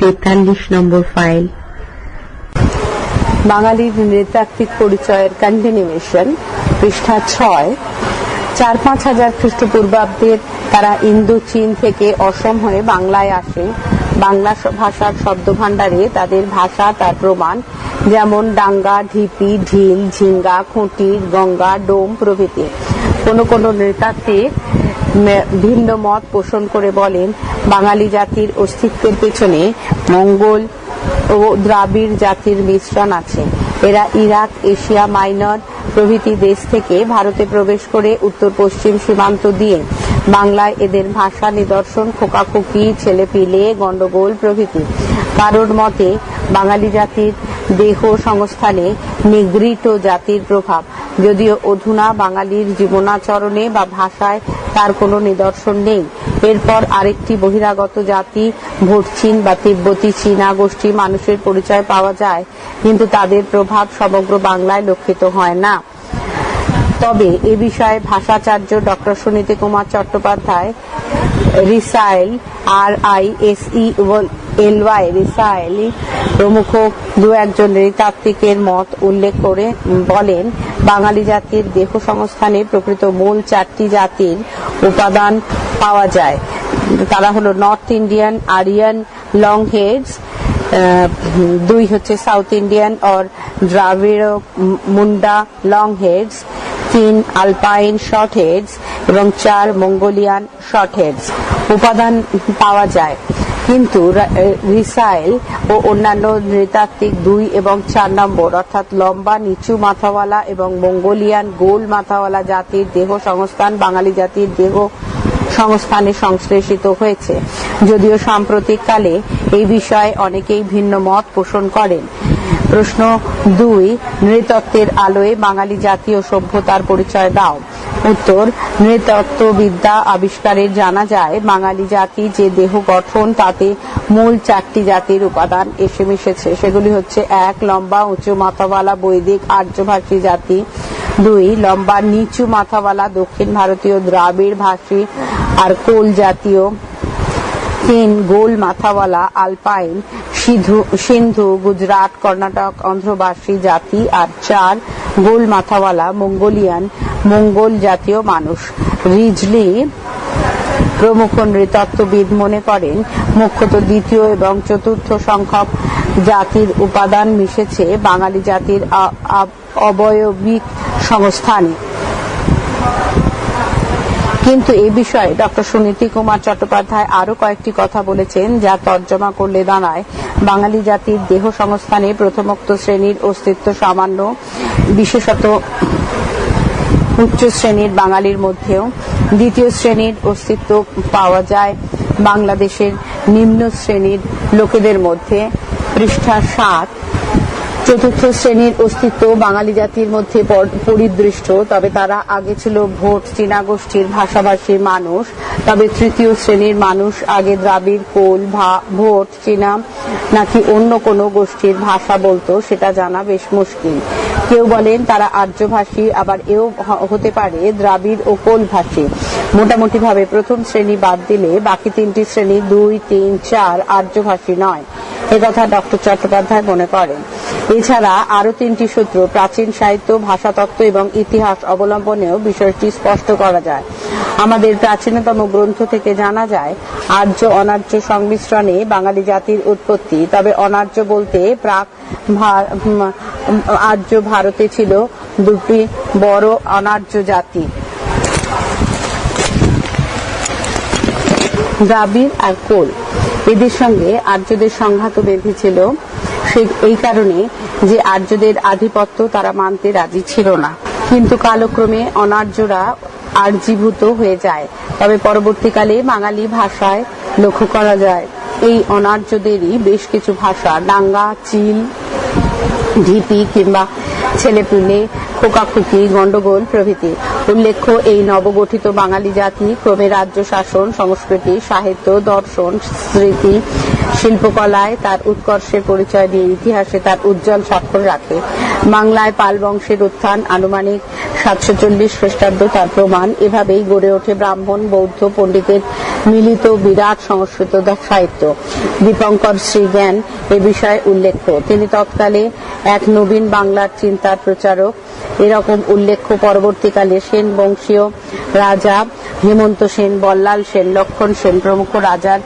তেতাল্লিশ নম্বর ফাইল। বাঙালির নৃতাত্ত্বিক পরিচয়ের কন্টিনিউয়েশন পৃষ্ঠা ছয়। চার পাঁচ হাজার খ্রিস্টপূর্বাব্দের তারা ইন্দো চীন থেকে অসম হয়ে বাংলায় আসে। বাংলা ভাষার শব্দভাণ্ডারে তাদের ভাষা, তার প্রমাণ যেমন ডাঙ্গা, ঢিপি, ঢিল, ঝিঙ্গা, খুঁটি, গঙ্গা, ডোম প্রভৃতি। কোন কোন নৃতাত্ত্বিক ভিন্ন মত পোষণ করে বলেন বাঙালি জাতির অস্তিত্বের পেছনে মঙ্গল ও দ্রাবিড় জাতির মিশ্রণ আছে। এরা ইরাক, এশিয়া, মাইনর প্রভৃতি দেশ থেকে ভারতে প্রবেশ করে উত্তর পশ্চিম সীমান্ত দিয়ে বাংলায় এদের ভাষা নিদর্শন, খোকাখুকি, ছেলেপিলে, গন্ডগোল প্রভৃতি। কারোর মতে, বাঙালি জাতির দেহ সংস্থানে নিগৃহীত জাতির প্রভাব। যদিও অধুনা বাঙালির জীবনাচরণে বা ভাষায় তার কোনো নিদর্শন নেই। এরপর আরেকটি বহিরাগত জাতি ভোটচীন বা তিব্বতী চীনা গোষ্ঠী মানুষের পরিচয় পাওয়া যায়, কিন্তু তাদের প্রভাব সমগ্র বাংলায় লক্ষিত হয় না। তবে এ বিষয়ে ভাষাচার্য doctor Suniti Kumar Chattopadhyay, Risley R I S E L Y Risley প্রমুখ দু একজন নৃতাত্ত্বিকের মত উল্লেখ করে বলেন, বাঙালি জাতির দেহ সংস্থানে প্রকৃত মূল চারটি জাতির উপাদান পাওয়া যায়। তারা হলো north Indian, Aryan long heads দুই হচ্ছে south Indian, or Dravid Munda long heads তিন আলপাইন শর্ট হেডস এবং চার মঙ্গোলিয়ান শর্ট হেডস উপাদান পাওয়া যায়। কিন্তু রিসাইল ও অন্যান্য নৃতাত্ত্বিক দুই এবং চার নম্বর অর্থাৎ লম্বা, নিচু মাথাওয়ালা এবং মঙ্গোলিয়ান গোল মাথাওয়ালা জাতির দেহ সংস্থান বাঙালি জাতির দেহ সংস্থানে সংশ্লেষিত হয়েছে। যদিও সাম্প্রতিককালে এই বিষয়ে অনেকেই ভিন্ন মত পোষণ করেন। প্রশ্ন দুই, নৃতত্ত্বের আলোয় বাঙালি জাতীয় সভ্যতার পরিচয় দাও। উত্তর, নৃতত্ত্ববিদ্যা আবিষ্কারে জানা যায়, বাঙালি জাতি যে দেহ গঠন, তাতে মূল চারটি জাতির উপাদান এসে মিশেছে। সেগুলি হচ্ছে এক, লম্বা, উঁচু মাথাওয়ালা বৈদিক আর্যভাষী জাতি। দুই, লম্বা, নিচু মাথাওয়ালা দক্ষিণ ভারতীয় দ্রাবিড় ভাষী আর কোল জাতীয় তিন গোল মাথাওয়ালা আলপাইন সিন্ধু, গুজরাট, কর্ণাটক, অন্ধ্রবাসী জাতি আর চার গোল মাথাওয়ালা মঙ্গোলিয়ান, মঙ্গল জাতীয় মানুষ। রিজলি প্রমুখ নৃতত্ত্ববিদ মনে করেন, মুখ্যত দ্বিতীয় এবং চতুর্থ সংখ্যক জাতির উপাদান মিশেছে বাঙালি জাতির অবয়বিক সংস্থানে। কিন্তু এ বিষয়ে ডক্টর সুনীতি কুমার চট্টোপাধ্যায় আরও কয়েকটি কথা বলেছেন যা তর্জমা করলে দাঁড়ায়। বাঙালি জাতির দেহ সংস্থানে প্রথমোক্ত শ্রেণির অস্তিত্ব সামান্য, বিশেষত উচ্চ শ্রেণির বাঙালির মধ্যেও। দ্বিতীয় শ্রেণির অস্তিত্ব পাওয়া যায় বাংলাদেশের নিম্ন শ্রেণির লোকেদের মধ্যে। পৃষ্ঠা সাত চতুর্থ শ্রেণির অস্তিত্ব বাঙালি জাতির মধ্যে পরিদৃষ্ট, তবে তারা আগে ছিল ভোট চীনা গোষ্ঠীর ভাষাভাষী মানুষ, তবে তৃতীয় শ্রেণির মানুষ আগে দ্রাবিড় কোল ভোট, চীনা নাকি অন্য কোনো গোষ্ঠীর ভাষা বলতো, সেটা জানা বেশ মুশকিল। কেউ বলেন তারা আর্যভাষী, আবার এও হতে পারে দ্রাবিড় ও কোল ভাষী মোটামুটি প্রথম শ্রেণি বাদ দিলে বাকি তিনটি শ্রেণি দুই, তিন, চার আর্যভাষী নয়। একথা ডক্টর চট্টোপাধ্যায় মনে করেন। এছাড়া আরও তিনটি সূত্র প্রাচীন সাহিত্য, ভাষাতত্ত্ব এবং ইতিহাস অবলম্বনেও বিষয়টি স্পষ্ট করা যায়। আমাদের প্রাচীনতম গ্রন্থ থেকে জানা যায়, আর্য অনার্য সংমিশ্রণে বাঙালি জাতির উৎপত্তি, তবে অনার্য বলতে প্রাক আর্য ভারতে ছিল দুটি বড় অনার্য জাতি। দ্রাবিড় আর কোল। এদের সঙ্গে আর্যদের সংঘাত বেঁধেছিল সে এই কারণে যে আর্যদের আধিপত্য তারা মানতে রাজি ছিল না। কিন্তু কালক্রমে অনার্যরা আর্যীভূত হয়ে যায়। তবে পরবর্তীকালে বাঙালি ভাষায় লক্ষ্য করা যায়, এই অনার্যদেরই বেশ কিছু ভাষা, ডাঙ্গা, চিল, ঢিপি কিংবা ছেলেপুলে খোকাখুকি, গন্ডগোল প্রভৃতি। উল্লেখ্য, এই নবগঠিত বাঙালি জাতি ক্রমে রাজ্য শাসন, সংস্কৃতি, সাহিত্য, দর্শন, স্মৃতি, শিল্পকলায় তার উৎকর্ষের পরিচয় দিয়ে ইতিহাসে তার উজ্জ্বল স্বাক্ষর রাখে। বাংলায় পাল বংশের উত্থান, আনুমানিক সাতশো চল্লিশ খ্রিস্টাব্দ তার প্রমাণ। এভাবেই গড়ে ওঠে ব্রাহ্মণ, বৌদ্ধ, পণ্ডিতের মিলিত বিরাট সংস্কৃত সাহিত্য। দীপঙ্কর শ্রীজ্ঞান এ বিষয়ে উল্লেখ্য। তিনি তৎকালে এক নবীন বাংলার চিন্তার প্রচারক। এরকম উল্লেখ্য পরবর্তীকালে সেন বংশীয় রাজা হেমন্ত সেন, বল্লাল সেন, লক্ষণ সেন প্রমুখ রাজার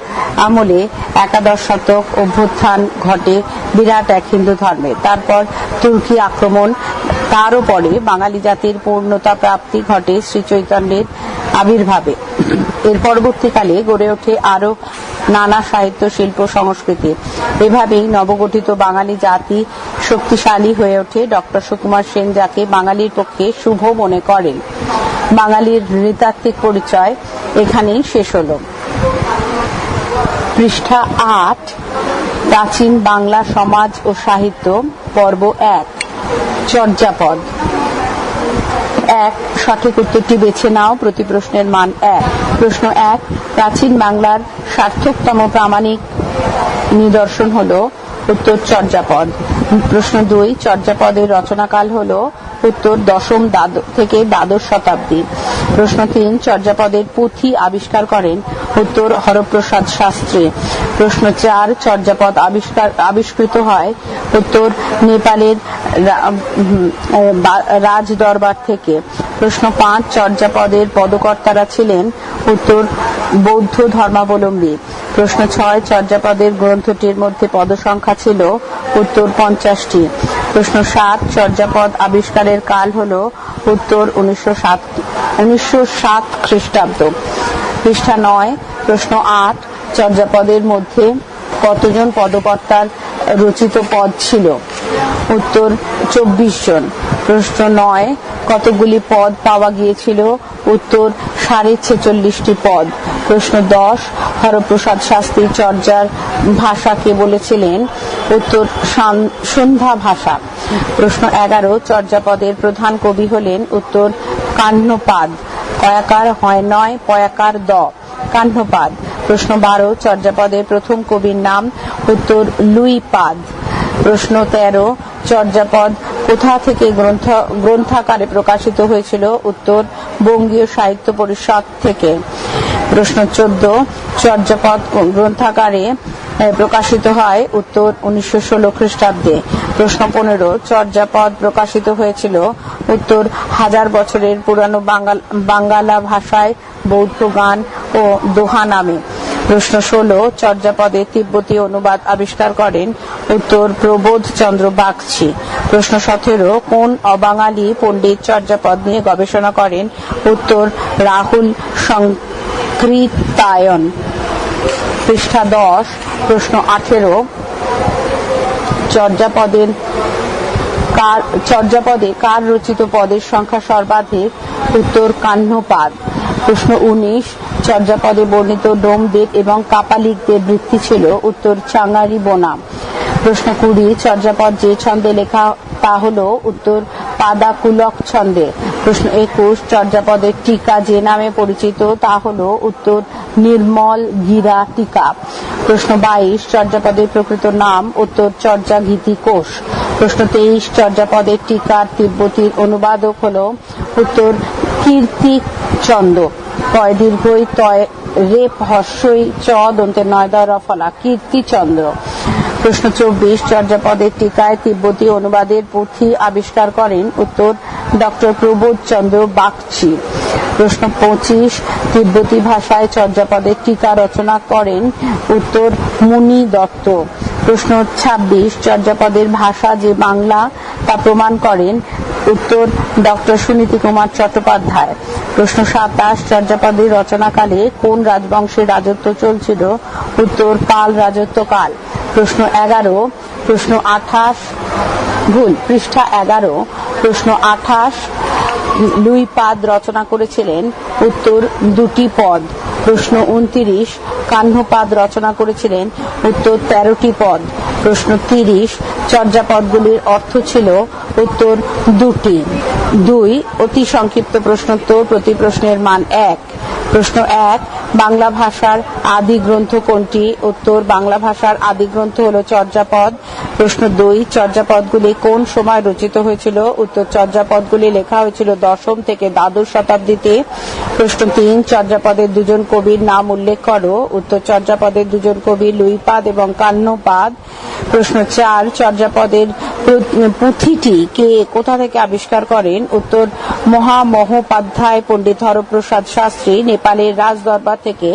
আমলে একাদশ শতক অভ্যুত্থান ঘটে বিরাট এক হিন্দু ধর্মে। তারপর তুর্কি আক্রমণ, তারও পরে বাঙালি জাতির পূর্ণতা প্রাপ্তি ঘটে শ্রী চৈতন্যের আবির্ভাবে। এর পরবর্তীকালে গড়ে ওঠে আরও নানা সাহিত্য শিল্প সংস্কৃতি। এভাবেই নবগঠিত বাঙালি জাতি শক্তিশালী হয়ে ওঠে। ডক্টর সুকুমার সেন যাকে বাঙালির পক্ষে শুভ মনে করেন। বাঙালির নৃতাত্ত্বিক পরিচয় এখানেই শেষ হলো। পৃষ্ঠা আট, প্রাচীন বাংলা সমাজ ও সাহিত্য, পর্ব এক, চর্যাপদ। এক, সঠিক উত্তরটি বেছে নাও, প্রতি প্রশ্নের মান এক। প্রশ্ন এক, প্রাচীন বাংলার সার্থকতম প্রামাণিক নিদর্শন হল উত্তর চর্যাপদ। প্রশ্ন দুই, চর্যাপদের রচনাকাল হল উত্তর দশম থেকে দ্বাদশ শতাব্দী। প্রশ্ন তিন, চর্যাপদের পুঁথি আবিষ্কার করেন উত্তর হরপ্রসাদ শাস্ত্রী। প্রশ্ন চার, চর্যাপদ আবিষ্কার, আবিষ্কৃত হয় উত্তর নেপালের রাজ দরবার থেকে। প্রশ্ন পাঁচ, চর্যাপদের পদকর্তারা ছিলেন উত্তর বৌদ্ধ ধর্মাবলম্বী। প্রশ্ন ছয়, চর্যাপদের গ্রন্থটির মধ্যে পদসংখ্যা ছিল উত্তর পঞ্চাশটি। প্রশ্ন সাত, চর্যাপদ আবিষ্কারের কাল হল উত্তর উনিশশো সাত উনিশশো সাত খ্রিস্টাব্দ। পৃষ্ঠা নয়, প্রশ্ন আট চর্যাপদের মধ্যে কতজন পদকর্তার রচিত পদ ছিল? উত্তর, চব্বিশ জন। প্রশ্ন নয়, কতগুলি পদ পাওয়া গিয়েছিল? উত্তর, সাড়ে ছেচল্লিশটি পদ। প্রশ্ন দশ, হরপ্রসাদ শাস্ত্রী চর্যার ভাষাকে বলেছিলেন? উত্তর সান- সন্ধ্যা ভাষা। প্রশ্ন এগারো, চর্যাপদের প্রধান কবি হলেন উত্তর কাহ্নপাদ কয়াকার হয় নয়, পয়াকার দ। কাহ্নপাদ প্রশ্ন বারো চর্যাপদের প্রথম কবির নাম, উত্তর লুইপাদ। প্রশ্ন তেরো, চর্যাপদ কোথা থেকে গ্রন্থ, গ্রন্থাকারে প্রকাশিত হয়েছিল? উত্তর বঙ্গীয় সাহিত্য পরিষদ থেকে। প্রশ্ন চোদ্দ, চর্যাপদ গ্রন্থাকারে প্রকাশিত হয় উত্তর উনিশশো ষোলো খ্রিস্টাব্দে। প্রশ্ন পনেরো চর্যাপদ প্রকাশিত হয়েছিল উত্তর হাজার বছরের পুরানো বাঙ্গাল ভাষায় বৌদ্ধ গান ও দোহা নামে। প্রশ্ন ষোলো, চর্যাপদে তিব্বতী অনুবাদ আবিষ্কার করেন উত্তর প্রবোধ চন্দ্র বাগচি। প্রশ্ন সতেরো, কোন অবাঙালি পণ্ডিত চর্যাপদ নিয়ে গবেষণা করেন উত্তর রাহুল সংকৃতায়ন? পৃষ্ঠা দশ, প্রশ্ন আঠেরো চর্যাপদের কার, চর্যাপদে কার রচিত পদের সংখ্যা সর্বাধিক? উত্তর কাহ্নপাদ প্রশ্ন উনিশ, চর্যাপদে বর্ণিত ডোমদের এবং কাপালিকদের বৃত্তি ছিল। উত্তর চাঙ্গারি বোনা প্রশ্ন কুড়ি, চর্যাপদ যে ছন্দে লেখা, তা হল উত্তর পাদাকুলক ছন্দে। প্রশ্ন একুশ চর্যাপদের টিকা যে নামে পরিচিত, তা হল উত্তর, নির্মল গিরা টিকা। প্রশ্ন বাইশ, চর্যাপদের প্রকৃত নাম, উত্তর চর্যা গীতি কোষ। প্রশ্ন তেইশ, চর্যাপদের টিকার তিব্বতীর অনুবাদক হল উত্তর কীর্তি চন্দ কয় দীর্ঘই তয়, রেপ হর্ষই চ, দন্তে নয় দয় রফলা, কীর্তিচন্দ্র। প্রশ্ন চব্বিশ, চর্যাপদের টিকায় তিব্বতী অনুবাদের পুঁথি আবিষ্কার করেন উত্তর ডক্টর প্রবোধ চন্দ্র বাগচি। প্রশ্ন পঁচিশ, তিব্বতী ভাষায় চর্যাপদের টিকা রচনা করেন উত্তর মুনি দত্ত। প্রশ্ন ছাব্বিশ, চর্যাপদের ভাষা যে বাংলা তা প্রমাণ করেন উত্তর ডক্টর সুনীতি কুমার চট্টোপাধ্যায়। প্রশ্ন সাতাশ, চর্যাপদের রচনাকালে কোন রাজবংশের রাজত্ব চলছিল? উত্তর পাল রাজত্বকাল। প্রশ্ন এগারো, প্রশ্ন আঠাশ, ভুল, পৃষ্ঠা এগারো প্রশ্ন আঠাশ, লুই পাদ রচনা করেছিলেন উত্তর দুটি পদ। প্রশ্ন উনতিরিশ কাহ্নপাদ রচনা করেছিলেন উত্তর তেরোটি পদ। প্রশ্ন তিরিশ, চর্যাপদগুলির অর্থ ছিল উত্তর দুটি। দুই, অতি সংক্ষিপ্ত প্রশ্নোত্তর প্রতি প্রশ্নের মান এক। প্রশ্ন এক, বাংলা ভাষার আদি গ্রন্থ কোনটি? উত্তর, বাংলা ভাষার আদি গ্রন্থ হল চর্যাপদ। প্রশ্ন দুই, চর্যাপদগুলি কোন সময় রচিত হয়েছিল? উত্তর, চর্যাপদগুলি লেখা হয়েছিল দশম থেকে দ্বাদশ শতাব্দীতে। প্রশ্ন তিন চর্যাপদের দুজন কবির নাম উল্লেখ করো। উত্তর চর্যাপদের দুজন কবি লুইপাদ এবং কান্নপাদ। প্রশ্ন চার, চর্যাপদের পুঁথিটি কে কোথা থেকে আবিষ্কার করেন? উত্তর, মহামহোপাধ্যায় পণ্ডিত হরপ্রসাদ শাস্ত্রী নেপালের রাজদরবার থেকে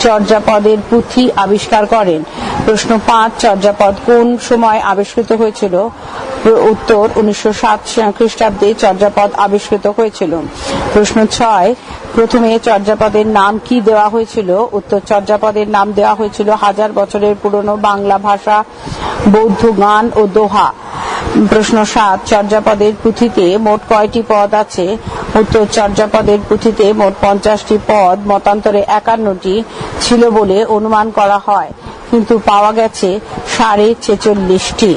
চর্যাপদের পুঁথি আবিষ্কার করেন। প্রশ্ন পাঁচ, চর্যাপদ কোন সময় আবিষ্কৃত হয়েছিল? উত্তর, উনিশশো সাত খ্রিস্টাব্দে চর্যাপদ আবিষ্কৃত হয়েছিল। প্রশ্ন ছয় প্রথমে চর্যাপদের নাম কি দেওয়া হয়েছিল? উত্তর, চর্যাপদের নাম দেওয়া হয়েছিল হাজার বছরের পুরনো বাংলা ভাষা, বৌদ্ধ গান ও দোহা। প্রশ্ন সাত, চর্যাপদের পুঁথিতে মোট কয়টি পদ আছে? উত্তর, চর্যাপদের পুঁথিতে মোট পঞ্চাশটি পদ মতান্তরে একান্নটি ছিল বলে অনুমান করা হয়। কিন্তু পাওয়া গেছে সাড়ে ছেচল্লিশটি।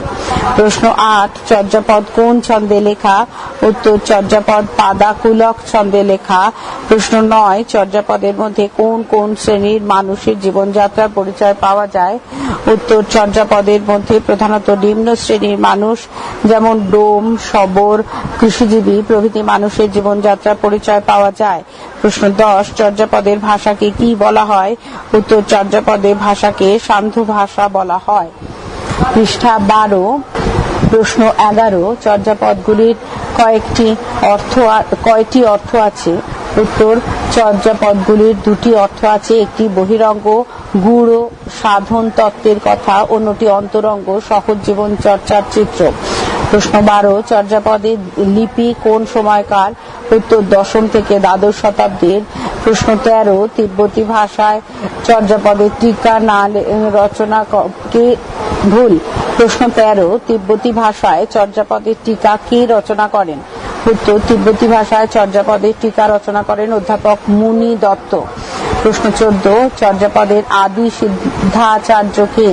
প্রশ্ন আট, চর্যাপদ কোন ছন্দে লেখা? উত্তর, চর্যাপদ পাদাকুলক ছন্দে লেখা। প্রশ্ন নয়, চর্যাপদের মধ্যে কোন কোন শ্রেণির মানুষের জীবনযাত্রার পরিচয় পাওয়া যায়? উত্তর, চর্যাপদের মধ্যে প্রধানত নিম্ন শ্রেণির মানুষ, যেমন ডোম শবর কৃষিজীবী প্রভৃতি মানুষের জীবনযাত্রার পরিচয় পাওয়া যায়। প্রশ্ন দশ, চর্যাপদের ভাষাকে কি বলা হয়? উত্তর, চর্যাপদের ভাষাকে সান্ধ্য ভাষা বলা হয়। পৃষ্ঠা বারো, প্রশ্ন এগারো, চর্যাপদগুলির কয়েকটি অর্থ কয়টি অর্থ আছে? উত্তর, চর্যাপদগুলির দুটি অর্থ আছে, একটি বহিরঙ্গ গুড় সাধন তত্ত্বের কথা, অন্যটি অন্তরঙ্গ, সহজ জীবন চর্চার চিত্র। প্রশ্ন বারো চর্যাপদের লিপি কোন সময়কার? উত্তর, দশম থেকে দ্বাদশ শতাব্দীর। প্রশ্ন তেরো, তিব্বতী ভাষায় চর্যাপদের টিকা না রচনা কে ভুল। প্রশ্ন তেরো, তিব্বতী ভাষায় চর্যাপদের টিকা কে রচনা করেন? উত্তর, তিব্বতী ভাষায় চর্যাপদের টিকা রচনা করেন অধ্যাপক মুনি দত্ত। প্রশ্ন চোদ্দ, চর্যাপদের আদি সিদ্ধাচার্যকে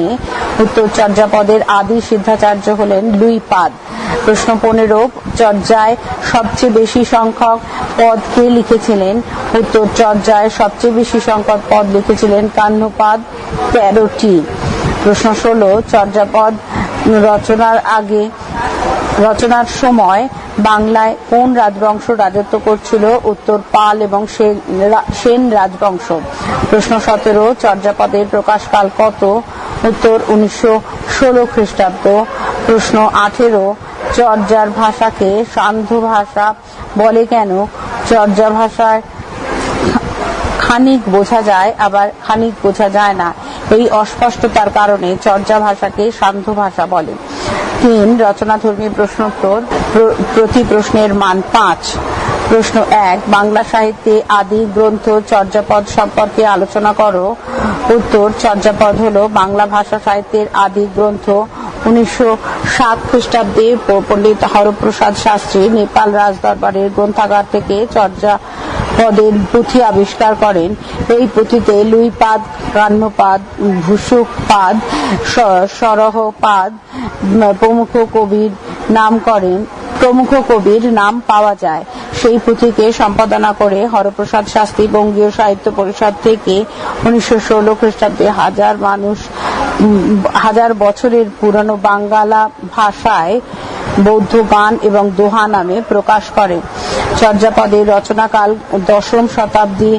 উত্তর, চর্যাপদের আদি সিদ্ধাচার্য হলেন লুইপাদ প্রশ্ন পনেরো, চর্যায় সবচেয়ে বেশি সংখ্যক পদ কে লিখেছিলেন? উত্তর, চর্যায় সবচেয়ে বেশি সংখ্যক পদ লিখেছিলেন কান্নপাদ তেরোটি। প্রশ্ন ষোলো চর্যাপদ, রচনার আগে, রচনার সময় বাংলায় কোন রাজবংশ রাজত্ব করছিল? উত্তর পাল এবং সেন রাজবংশ। প্রশ্ন সতেরো, চর্যাপদের প্রকাশকাল কত? উত্তর উনিশশো ষোলো খ্রিস্টাব্দ। প্রশ্ন আঠেরো, চর্যার ভাষাকে সান্ধ্য ভাষা বলে কেন? চর্যা ভাষায় খানিক বোঝা যায়, আবার খানিক বোঝা যায় না। এই অস্পষ্টতার কারণে চর্যা ভাষাকে সান্ধ্য ভাষা বলে। তিন, রচনাধর্মী প্রশ্নোত্তর, প্র- প্রতি প্রশ্নের মান পাঁচ। প্রশ্ন এক, বাংলা সাহিত্যে আদি গ্রন্থ চর্যাপদ সম্পর্কে আলোচনা করো। উত্তর, চর্যাপদ হল বাংলা ভাষা সাহিত্যের আদি গ্রন্থ। উনিশশো সাত খ্রিস্টাব্দে পণ্ডিত হরপ্রসাদ শাস্ত্রী নেপাল রাজদরবারের গ্রন্থাগার থেকে চর্যা পদের পুঁথি আবিষ্কার করেন। এই পুঁথিতে লুইপাদ কান্নপাদ ভূসুকপাদ স- সরহপাদ প্রমুখ কবির নাম করেন। প্রমুখ কবির নাম পাওয়া যায়। সেই পুঁথিকে সম্পাদনা করে হরপ্রসাদ শাস্ত্রী বঙ্গীয় সাহিত্য পরিষদ থেকে উনিশশো ষোলো খ্রিস্টাব্দে হাজার মানুষ হাজার বছরের পুরানো বাঙ্গালা ভাষায় বৌদ্ধ গান এবং দোহা নামে প্রকাশ করে। চর্যাপদের রচনাকাল দশম শতাব্দী,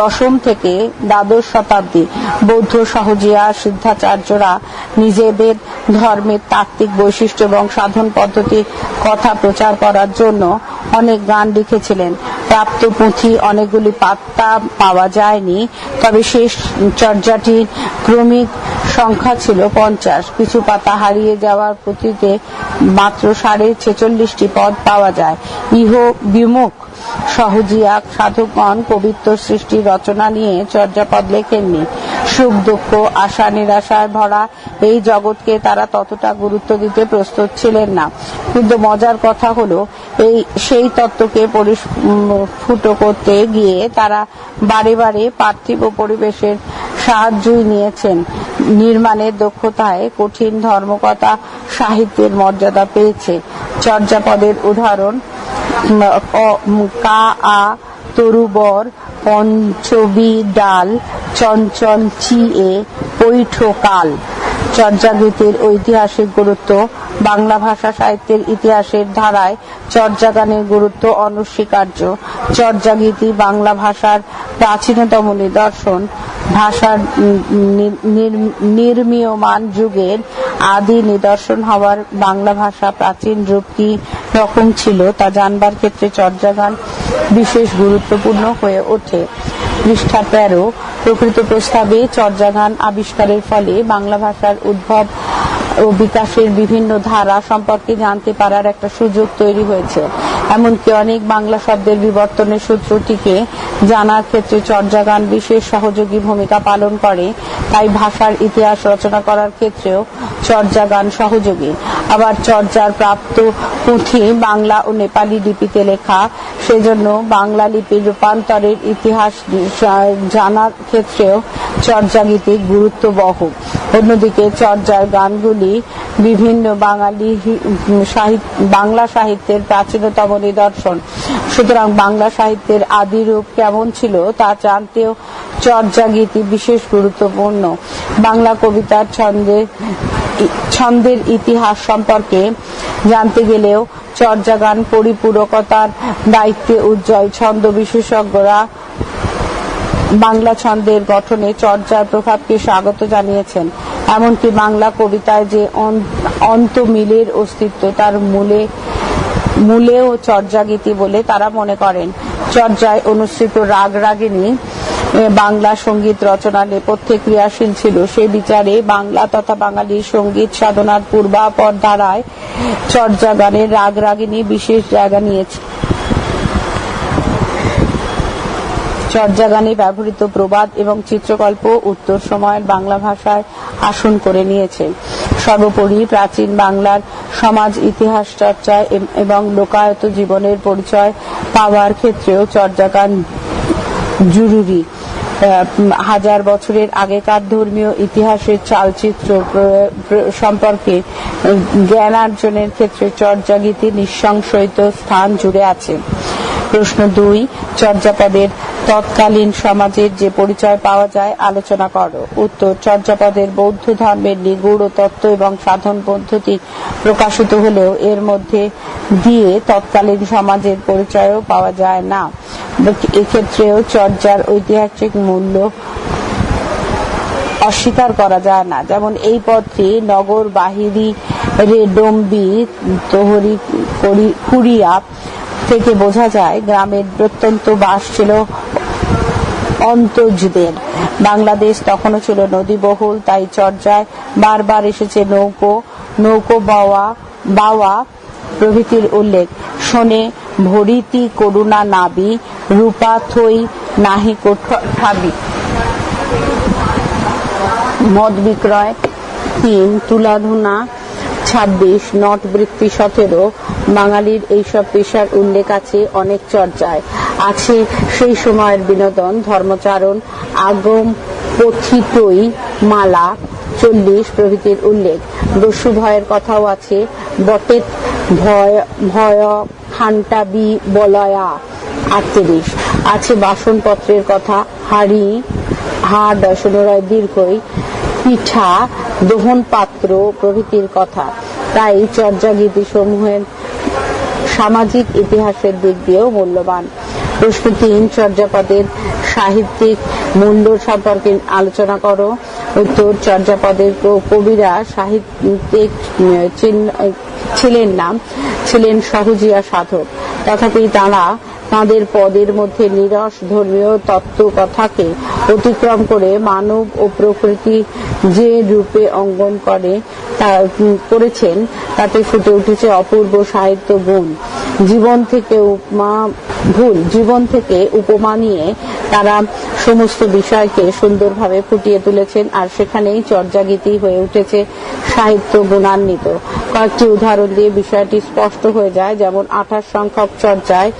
দশম থেকে দ্বাদশ শতাব্দী। বৌদ্ধ সহজিয়া সিদ্ধাচার্যরা নিজেদের ধর্মের তাত্ত্বিক বৈশিষ্ট্য এবং সাধন পদ্ধতির কথা প্রচার করার জন্য অনেক গান লিখেছিলেন। প্রাপ্ত পুঁথি অনেকগুলি পাত্তা পাওয়া যায়নি, তবে শেষ চর্যাটি ক্রমিক সংখ্যা ছিল পঞ্চাশ। কিছু পাতা হারিয়ে যাওয়ার পুঁথিতে মাত্র সাড়ে ছেচল্লিশটি পদ পাওয়া যায়। ইহ বিমুখ সহজিয়া সাধকগণ পবিত্র সৃষ্টি রচনা নিয়ে চর্যাপদ লেখেননি। সুখ, দুঃখ, আশা, নিরাশায় ভরা এই জগৎকে তারা ততটা গুরুত্ব দিতে প্রস্তুত ছিলেন না। কিন্তু মজার কথা হলো, এই সেই তত্ত্বকে পরিস্ফুট করতে গিয়ে তারা বারে বারে পার্থিব পরিবেশের সাহায্যই নিয়েছেন। নির্মাণের দক্ষতায় কঠিন ধর্মকথা সাহিত্যের মর্যাদা পেয়েছে। চর্যাপদের উদাহরণ, কা আ, তরুবর, পঞ্চবি ডাল, চঞ্চল চিয়ে পৈঠ কাল চর্যাগীতির ঐতিহাসিক গুরুত্ব, বাংলা ভাষা সাহিত্যের ইতিহাসের ধারায় চর্যাগানের গুরুত্ব অনস্বীকার্য। চর্যাগীতি বাংলা ভাষার প্রাচীনতম নিদর্শন ভাষার নির্মীয়মান যুগের আদি নিদর্শন হওয়ার বাংলা ভাষা প্রাচীন রূপ কি রকম ছিল তা জানবার ক্ষেত্রে চর্যাগান বিশেষ গুরুত্বপূর্ণ হয়ে ওঠে। পৃষ্ঠা তেরো, প্রকৃত প্রস্তাবে চর্যাগান আবিষ্কারের ফলে বাংলা ভাষার উদ্ভব ও বিকাশের বিভিন্ন ধারা সম্পর্কে জানতে পারার একটা সুযোগ তৈরি হয়েছে। এমনকি অনেক বাংলা শব্দের বিবর্তনের সূত্রটিকে জানার ক্ষেত্রে চর্যাগান বিশেষ সহযোগী ভূমিকা পালন করে। তাই ভাষার ইতিহাস রচনা করার ক্ষেত্রেও চর্যাগান সহযোগী। আবার চর্যার প্রাপ্ত পুঁথি বাংলা ও নেপালি লিপিতে লেখা, সেজন্য বাংলা লিপির রূপান্তরের ইতিহাস জানার ক্ষেত্রেও চর্যাগীতিক গুরুত্ববহ অন্যদিকে চর্যার গানগুলি বিভিন্ন বাঙালি বাংলা সাহিত্যের প্রাচীনতম নিদর্শন। সুতরাং বাংলা সাহিত্যের আদি রূপ কেমন ছিল তা জানতেও চর্যাগীতি বিশেষ গুরুত্বপূর্ণ। বাংলা কবিতার ছন্দে, ছন্দের ইতিহাস সম্পর্কে জানতে গেলেও চর্যাগান পরিপূরকতার দায়িত্বে উজ্জ্বল ছন্দ বিশেষজ্ঞরা বাংলা ছন্দের গঠনে চর্যার প্রভাবকে স্বাগত জানিয়েছেন। এমনকি বাংলা কবিতায় যে অন- অন্তমিলের অস্তিত্ব, তার মূলে মূলেও চর্যাগীতি বলে তারা মনে করেন। চর্যায় অনুষ্ঠিত রাগ রাগিনী বাংলা সংগীত রচনা নেপথ্যে ক্রিয়াশীল ছিল। সে বিচারে বাংলা তথা বাঙালির সংগীত সাধনার পূর্বাপর ধারায় চর্যা গানের রাগ রাগিনী বিশেষ জায়গা নিয়েছে। চর্যাগানে ব্যবহৃত প্রবাদ এবং চিত্রকল্প উত্তর সময়ের বাংলা ভাষায় আসন করে নিয়েছে। সর্বোপরি প্রাচীন বাংলার সমাজ ইতিহাস চর্চায় এবং লোকায়ত জীবনের পরিচয় পাওয়ার ক্ষেত্রেও চর্যাগান জরুরি। হাজার বছরের আগেকার ধর্মীয় ইতিহাসের চালচিত্র প্র- প্র- সম্পর্কে জ্ঞানার্জনের ক্ষেত্রে চর্যাগীতি নিঃসংশয়িত স্থান জুড়ে আছে। প্রশ্ন দুই, চর্যাপদের তৎকালীন সমাজের যে পরিচয় পাওয়া যায়, আলোচনা করো। উত্তর, চর্যাপদের বৌদ্ধ ধর্মের নিগুড় তত্ত্ব এবং সাধন পদ্ধতি প্রকাশিত হলেও এর মধ্যে দিয়ে তৎকালীন সমাজের পরিচয়ও পাওয়া যায় না। এক্ষেত্রেও চর্যার ঐতিহাসিক মূল্য অস্বীকার করা যায় না। যেমন এই পথটি নগর বাহিনী রেডম্বি তোহরি কুরিয়া থেকে বোঝা যায়, গ্রামের প্রত্যন্ত বাস ছিল অন্তজদের বাংলাদেশ তখনও ছিল নদীবহুল, তাই চর্যায় বারবার এসেছে নৌকো নৌকো বাওয়া বাওয়া প্রভৃতির উল্লেখ। শোনে, ভরিতি করুণা নাবি, রূপা থই নাহি ঠাবি। মদ বিক্রয়, তিন তুলাধুনা ছাব্বিশ নট বৃত্তি সতেরো, বাঙালির এইসব পেশার উল্লেখ আছে অনেক চর্চায়। আছে সেই সময়ের বিনোদন, ধর্মচারণ, আগম পথিতই মালা, চল্লিশ প্রভৃতির উল্লেখ। দস্যু ভয়ের কথাও আছে বটে ভয় ভয় খান্টাবি বলয়া, আটত্রিশ। আছে বাসনপত্রের কথা, হাড়ি, হাড় দশনরায় দীর্ঘই, পিঠা দহন পাত্র প্রভৃতির কথা। তাই চর্যাগীতি সমূহের সামাজিক ইতিহাসের দিক দিয়েও মূল্যবান। প্রশ্ন তিন চর্যাপদের সাহিত্যিক মূল্য সম্পর্কে আলোচনা করো। উত্তর, চর্যাপদের কবিরা সাহিত্যিক ছিলেন না। ছিলেন সহজিয়া সাধক। তথাপি তারা তাঁদের পদের মধ্যে নিরস ধর্মীয় তত্ত্ব কথাকে অতিক্রম করে মানব ও প্রকৃতি যে রূপে অঙ্গন করে করেছেন, তাতে ফুটে উঠেছে অপূর্ব সাহিত্য গুণ। জীবন থেকে উপমা, ভুল, জীবন থেকে উপমা নিয়ে তারা সমস্ত বিষয়কে সুন্দরভাবে ফুটিয়ে তুলেছেন আর সেখানেই চর্যাগীতি হয়ে উঠেছে সাহিত্য গুণান্বিত। কয়েকটি উদাহরণ দিয়ে বিষয়টি স্পষ্ট হয়ে যায়, যেমন আঠাশ সংখ্যক চর্যায়,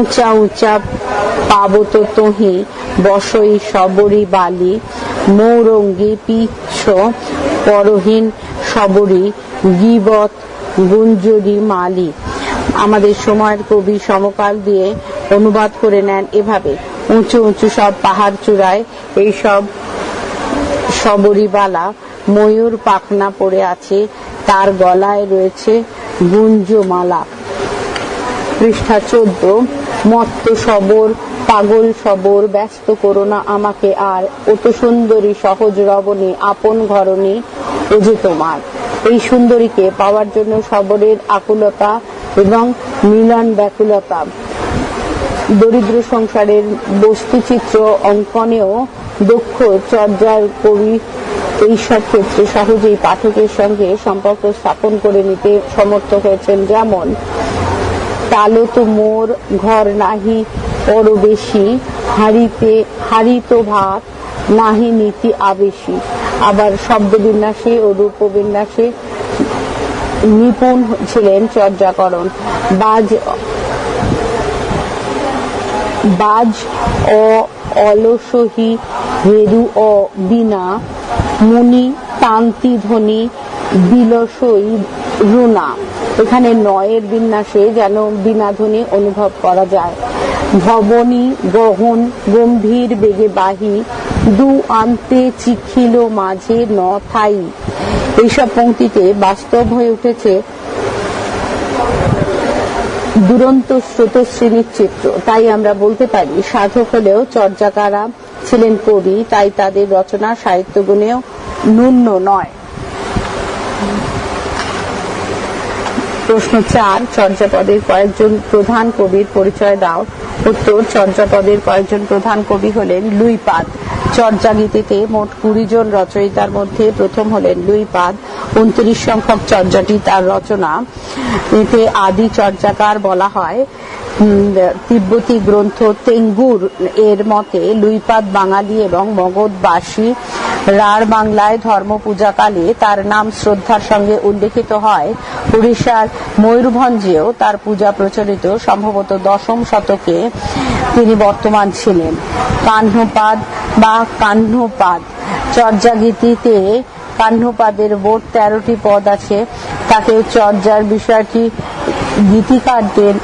উঁচা উঁচা পাবত তহি বসই সবরি বালি, মৌরঙ্গী পিচ্ছ, পরহীন সবরি, গিবত, গুঞ্জরি মালি। আমাদের সময়ের কবি সমকাল দিয়ে অনুবাদ করে নেন এভাবে। উঁচু উঁচু সব পাহাড় চূড়ায় এইসব সবরিবালা ময়ূর পাখনা পড়ে আছে, তার গলায় রয়েছে গুঞ্জমালা। পৃষ্ঠা চোদ্দ, মত্ত সবর, পাগল সবর, ব্যস্ত করো না আমাকে আর অত সুন্দরী সহজ রবণী, আপন ঘরণী, ও যে তোমার। এই সুন্দরীকে পাওয়ার জন্য সবরের আকুলতা এবং মিলন ব্যাকুলতা। দরিদ্র সংসারের বস্তুচিত্র অঙ্কনেও দক্ষ চর্যার কবি এইসব ক্ষেত্রে সহজেই পাঠকের সঙ্গে সম্পর্ক স্থাপন করে নিতে সমর্থ হয়েছেন। যেমন তালো তো মোর, ঘর নাহি পর বেশি, হাড়িতে হাড়িত ভাত, নাহি নীতি আবেশী। আবার শব্দ বিন্যাসে ও রূপ বিন্যাসে নিপুণ ছিলেন চর্যাকরণ। বাজ বাজ ও অলসহি হেরু ও বিনা, মুনি, তান্তি ধ্বনি বিলসই রুনা। এখানে নয়ের বিন্যাসে যেন বিনাধ্বনি অনুভব করা যায়। ভবনী গহন গম্ভীর বেগে বাহি, দু আন্তে চিখিল মাঝে ন থাই। এইসব পংক্তিতে বাস্তব হয়ে উঠেছে দুরন্ত স্রোতশ্রেণীর চিত্র। তাই আমরা বলতে পারি, সাধক হলেও চর্যাকারা ছিলেন কবি, তাই তাদের রচনা সাহিত্য গুণেও ন্যূন্য নয়। প্রশ্ন চার, চর্যাপদের কয়েকজন প্রধান কবির পরিচয় দাও। উত্তর চর্যাপদের কয়েকজন প্রধান কবি হলেন লুইপাদ। চর্যাগীতিতে মোট কুড়ি জন রচয়িতার মধ্যে প্রথম হলেন লুইপাদ। উনত্রিশ সংখ্যক চর্যাটি তার রচনা। এতে আদি চর্যাকার বলা হয়। তিব্বতী গ্রন্থ তেঙ্গুর এর মতে লুইপাদ বাঙালি এবং মগধবাসী রাঢ় বাংলায় ধর্ম পূজাকালে তার নাম শ্রদ্ধার সঙ্গে উল্লেখিত হয়। উড়িষ্যার ময়ূরভঞ্জেও তার পূজা প্রচলিত, সম্ভবত দশম শতকে তিনি বর্তমান ছিলেন। কাহ্নপাদ বা কাহ্নপাদ চর্যাগীতিতে কাহ্নপাদের মোট তেরোটি পদ আছে। তাকেও চর্যার বিষয়টি গীতিকারদের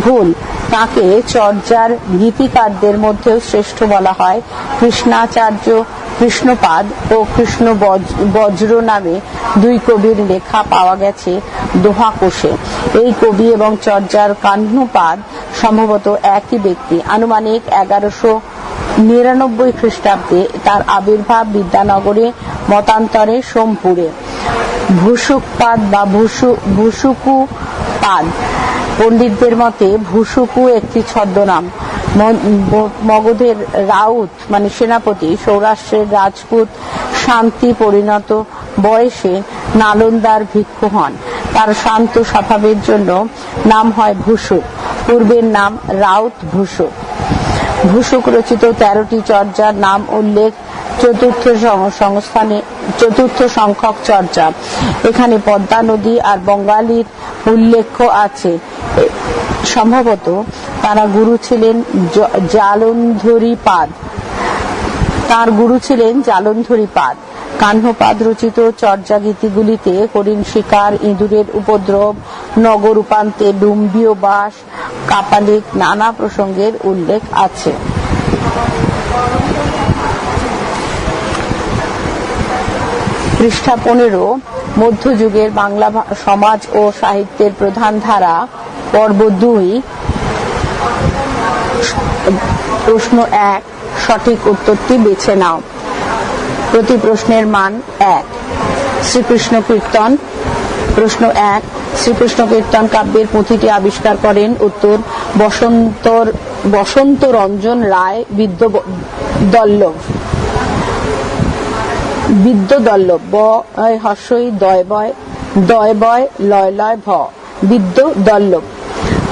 ভুল। তাকে চর্যার গীতিকারদের মধ্যেও শ্রেষ্ঠ বলা হয়। কৃষ্ণাচার্য কৃষ্ণপাদ ও কৃষ্ণ বজ- বজ্র নামে দুই কবির লেখা পাওয়া গেছে দোহা কোষে এই কবি এবং চর্যার কাহ্নপাদ সম্ভবত একই ব্যক্তি। আনুমানিক এগারোশো নিরানব্বই খ্রিস্টাব্দে তার আবির্ভাব বিদ্যানগরে, মতান্তরে সোমপুরে। ভূসুকপাদ বা ভূসু, ভূসুকু পাদ পণ্ডিতদের মতে, ভূসুকু একটি ছদ্মনাম। মগধের রাউত মানে সেনাপতি, সৌরাষ্ট্রের রাজপুত, শান্তি পরিণত বয়সে নালন্দার ভিক্ষু হন। তার শান্ত স্বভাবের জন্য নাম হয় ভূসুক। পূর্বের নাম রাউত ভূসুক। ভূষুক রচিত তেরোটি চর্যার নাম উল্লেখ চতুর্থ সংস্থানে চতুর্থ সংখ্যক চর্যা। এখানে পদ্মা নদী আর বঙ্গালীর উল্লেখ আছে। সম্ভবত তারা গুরু ছিলেন জালন্ধরি পাদ। তার গুরু ছিলেন জালন্ধরি পাদ। কাহ্নপাদ রচিত চর্যাগীতিগুলিতে হরিণ শিকার, ইঁদুরের উপদ্রব, নগর উপান্তে ডুম্বীয় বাস কাপালিক নানা প্রসঙ্গের উল্লেখ আছে। পৃষ্ঠা পনেরো মধ্যযুগের বাংলা সমাজ ও সাহিত্যের প্রধান ধারা, পর্ব দুই। প্রশ্ন এক, সঠিক উত্তরটি বেছে নাও। প্রতি প্রশ্নের মান এক। শ্রীকৃষ্ণ কীর্তন। প্রশ্ন এক, শ্রীকৃষ্ণ কীর্তন কাব্যের পুঁথিটি আবিষ্কার করেন উত্তর বসন্তর বসন্ত রঞ্জন রায় বিদ্য দল্লভ। বিদ্যদল্লভ, ব হর্ষই দয় বয় দয় বয় লয় লয় ভ বিদ্য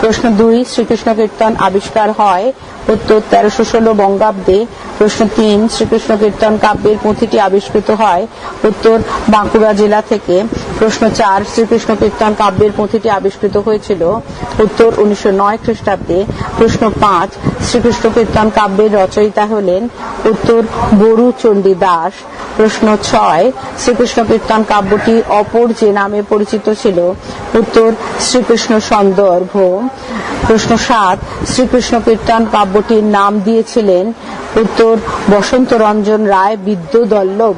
প্রশ্ন দুই, শ্রীকৃষ্ণ কীর্তন আবিষ্কার হয় উত্তর তেরোশো ষোলো বঙ্গাব্দে। প্রশ্ন তিন, শ্রীকৃষ্ণ কীর্তন কাব্যের পুঁথিটি আবিষ্কৃত হয় উত্তর বাঁকুড়া জেলা থেকে। প্রশ্ন চার, শ্রীকৃষ্ণ কীর্তন কাব্যের পুঁথিটি আবিষ্কৃত হয়েছিল উত্তর উনিশশো নয় খ্রিস্টাব্দে। প্রশ্ন পাঁচ, শ্রীকৃষ্ণ কীর্তন কাব্যের রচয়িতা হলেন উত্তর বরু চণ্ডী দাস। প্রশ্ন ছয়, শ্রীকৃষ্ণ কীর্তন কাব্যটি অপর যে নামে পরিচিত ছিল, উত্তর শ্রীকৃষ্ণ সন্দর্ভ। প্রশ্ন সাত, শ্রীকৃষ্ণ কীর্তন কাব্যটির নাম দিয়েছিলেন উত্তর বসন্ত রঞ্জন রায় বিদ্যুদল্লভ।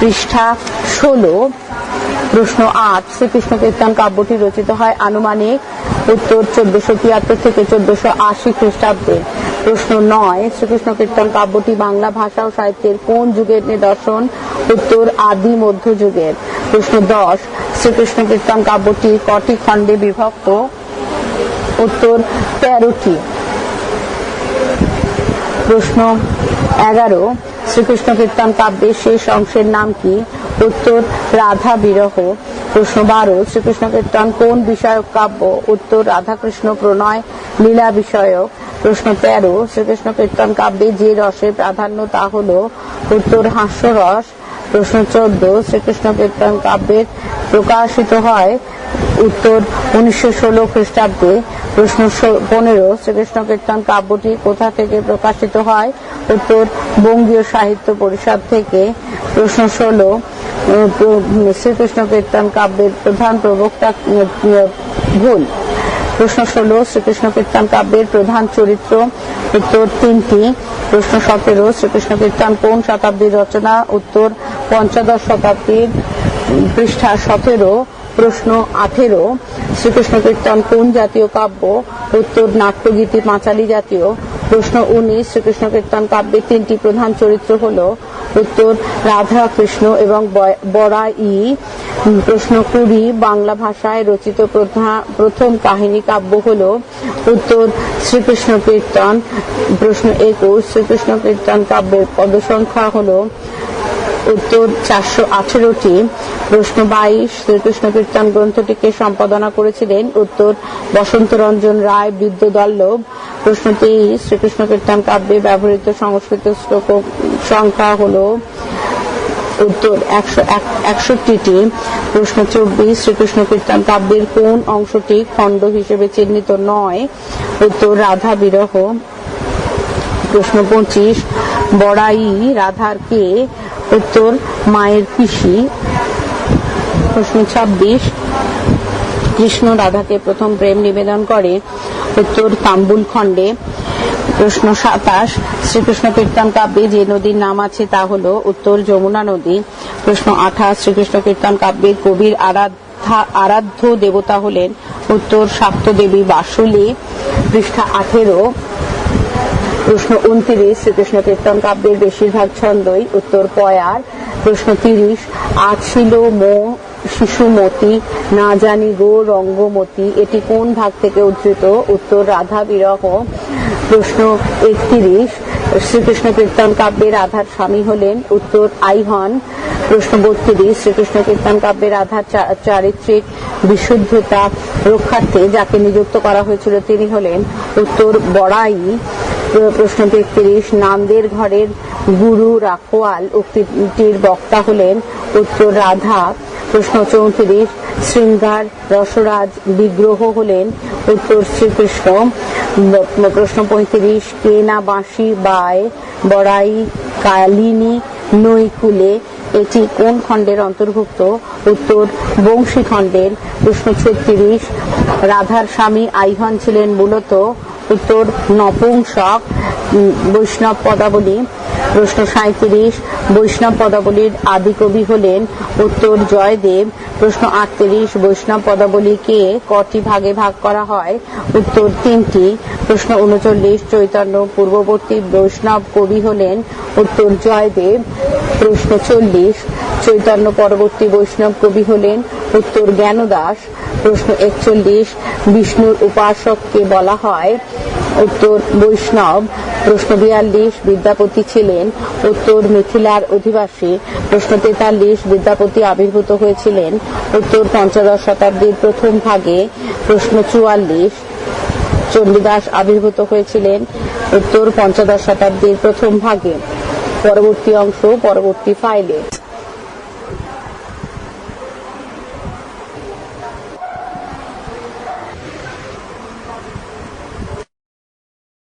পৃষ্ঠা ষোলো প্রশ্ন আট, শ্রীকৃষ্ণ কীর্তন কাব্যটি রচিত হয় আনুমানিক উত্তর চোদ্দশো তিয়াত্তর থেকে চোদ্দশো আশি খ্রিস্টাব্দে। প্রশ্ন নয়, শ্রীকৃষ্ণ কীর্তন কাব্যটি বাংলা ভাষা ও সাহিত্যের কোন যুগের নিদর্শন? উত্তর আদি মধ্যযুগের প্রশ্ন দশ, শ্রীকৃষ্ণ কীর্তন কাব্যটি কটি খণ্ডে বিভক্ত? উত্তর তেরোটি। প্রশ্ন এগারো, শ্রীকৃষ্ণ কীর্তন কাব্যের শেষ অংশের নাম কি? উত্তর, রাধা বিরহ, প্রশ্ন বারো, শ্রীকৃষ্ণ কীর্তন কোন বিষয়ক কাব্য? উত্তর, রাধাকৃষ্ণ প্রণয়, লীলা বিষয়ক। প্রশ্ন তেরো, শ্রীকৃষ্ণ কীর্তন কাব্যে যে রসের প্রাধান্য তা হল উত্তর, হাস্যরস। প্রশ্ন চোদ্দ, শ্রীকৃষ্ণ কীর্তন কাব্যের প্রকাশিত হয় উত্তর উনিশশো ষোলো খ্রিস্টাব্দে প্রশ্ন পনেরো শ্রীকৃষ্ণ কীর্তন কাব্যটি কোথা থেকে প্রকাশিত হয়? উত্তর বঙ্গীয় সাহিত্য পরিষদ থেকে প্রশ্ন ষোলো শ্রীকৃষ্ণ কীর্তন কাব্যের প্রধান প্রবক্তা ভুল। প্রশ্ন ষোলো শ্রীকৃষ্ণ কীর্তন কাব্যের প্রধান চরিত্র। উত্তর তিনটি, প্রশ্ন সতেরো শ্রীকৃষ্ণ কীর্তন কোন শতাব্দীর রচনা? উত্তর পঞ্চদশ শতাব্দীর পৃষ্ঠা সতেরো। প্রশ্ন আঠেরো, শ্রীকৃষ্ণ কীর্তন কোন জাতীয় কাব্য? উত্তর নাট্যগীতি পাঁচালী জাতীয়। প্রশ্ন উনিশ, শ্রীকৃষ্ণ কীর্তন কাব্যের তিনটি প্রধান চরিত্র হল। উত্তর রাধা কৃষ্ণ এবং বয়- বরাই প্রশ্ন কুড়ি, বাংলা ভাষায় রচিত প্রথম কাহিনী কাব্য হল। উত্তর শ্রীকৃষ্ণ কীর্তন, প্রশ্ন একুশ, শ্রীকৃষ্ণ কীর্তন কাব্যের পদসংখ্যা হল উত্তর চারশো আঠেরোটি প্রশ্ন বাইশ শ্রীকৃষ্ণ কীর্তন গ্রন্থটিকে সম্পাদনা করেছিলেন উত্তর বসন্ত রঞ্জন রায় বিদ্যুদল্লভ প্রশ্ন তেইশ, শ্রীকৃষ্ণ কীর্তন কাব্যে ব্যবহৃত সংস্কৃত শ্লোক সংখ্যা হলো উত্তর একশো একষট্টিটি। প্রশ্ন চব্বিশ, শ্রীকৃষ্ণ কীর্তন কাব্যের কোন অংশটি খণ্ড হিসেবে চিহ্নিত নয়? উত্তর রাধা বিরহ। প্রশ্ন পঁচিশ, বড়াই রাধার কে উত্তর, মায়ের পিসি, প্রশ্ন ছাব্বিশ। কৃষ্ণ রাধাকে প্রথম প্রেম নিবেদন করে, উত্তর তাম্বুল খণ্ডে। প্রশ্ন সাতাশ, শ্রীকৃষ্ণ কীর্তন কাব্যে যে নদীর নাম আছে তা হল উত্তর যমুনা নদী। প্রশ্ন আঠাশ, শ্রীকৃষ্ণ কীর্তন কাব্যের কবির আরাধ্যা, আরাধ্য দেবতা হলেন উত্তর শাক্তদেবী বাসুলী। পৃষ্ঠা আঠেরো প্রশ্ন উনত্রিশ শ্রীকৃষ্ণ কীর্তন কাব্যের বেশিরভাগ ছন্দই উত্তর পয়ার। প্রশ্ন তিরিশ আছিল মো শিশুমতি না জানি গো রঙ্গমতি, এটি কোন ভাগ থেকে উদ্ধৃত? উত্তর রাধা বিরহ। প্রশ্ন একত্রিশ, শ্রীকৃষ্ণ কীর্তন কাব্যে রাধার স্বামী হলেন। উত্তর আইহন। প্রশ্ন বত্রিশ, শ্রীকৃষ্ণ কীর্তন কাব্যে রাধার চারিত্রিক বিশুদ্ধতা রক্ষার্থে যাকে নিযুক্ত করা হয়েছিল তিনি হলেন। উত্তর বড়াই। প্রশ্ন তেত্রিশ নান্দের ঘরের গুরু রাখোয়াল উক্তিটির বক্তা হলেন উত্তর রাধা। প্রশ্ন চৌত্রিশ শৃঙ্গার রসরাজ বিগ্রহ হলেন উত্তর শ্রীকৃষ্ণ। প্রশ্ন পঁয়ত্রিশ কে না বাঁশি বায় বড়াই কালিনী নৈকুলে। এটি কোন খণ্ডের অন্তর্ভুক্ত? উত্তর বংশী খণ্ডের প্রশ্ন ছত্রিশ রাধার স্বামী আইহন ছিলেন মূলত উত্তর নপুংসক বৈষ্ণব পদাবলী, প্রশ্ন সাঁত্রিশ বৈষ্ণব পদাবলীর আদি কবি হলেন উত্তর জয়দেব, প্রশ্ন আটত্রিশ, বৈষ্ণব পদাবলীকে কটি ভাগে ভাগ করা হয়? উত্তর তিনটি, প্রশ্ন উনচল্লিশ, চৈতন্য পূর্ববর্তী বৈষ্ণব কবি হলেন উত্তর জয়দেব, প্রশ্ন চল্লিশ, চৈতন্য পরবর্তী বৈষ্ণব কবি হলেন উত্তর জ্ঞানদাস প্রশ্ন একচল্লিশ, বিষ্ণুর উপাসককে বলা হয়। উত্তর বৈষ্ণব, প্রশ্ন বিয়াল্লিশ, বিদ্যাপতি ছিলেন। উত্তর মিথিলার অধিবাসী, প্রশ্ন তেতাল্লিশ, বিদ্যাপতি আবির্ভূত হয়েছিলেন। উত্তর পঞ্চদশ শতাব্দীর প্রথম ভাগে, প্রশ্ন চুয়াল্লিশ, চণ্ডীদাস আবির্ভূত হয়েছিলেন। উত্তর পঞ্চদশ শতাব্দীর প্রথম ভাগে। পরবর্তী অংশ, পরবর্তী ফাইলে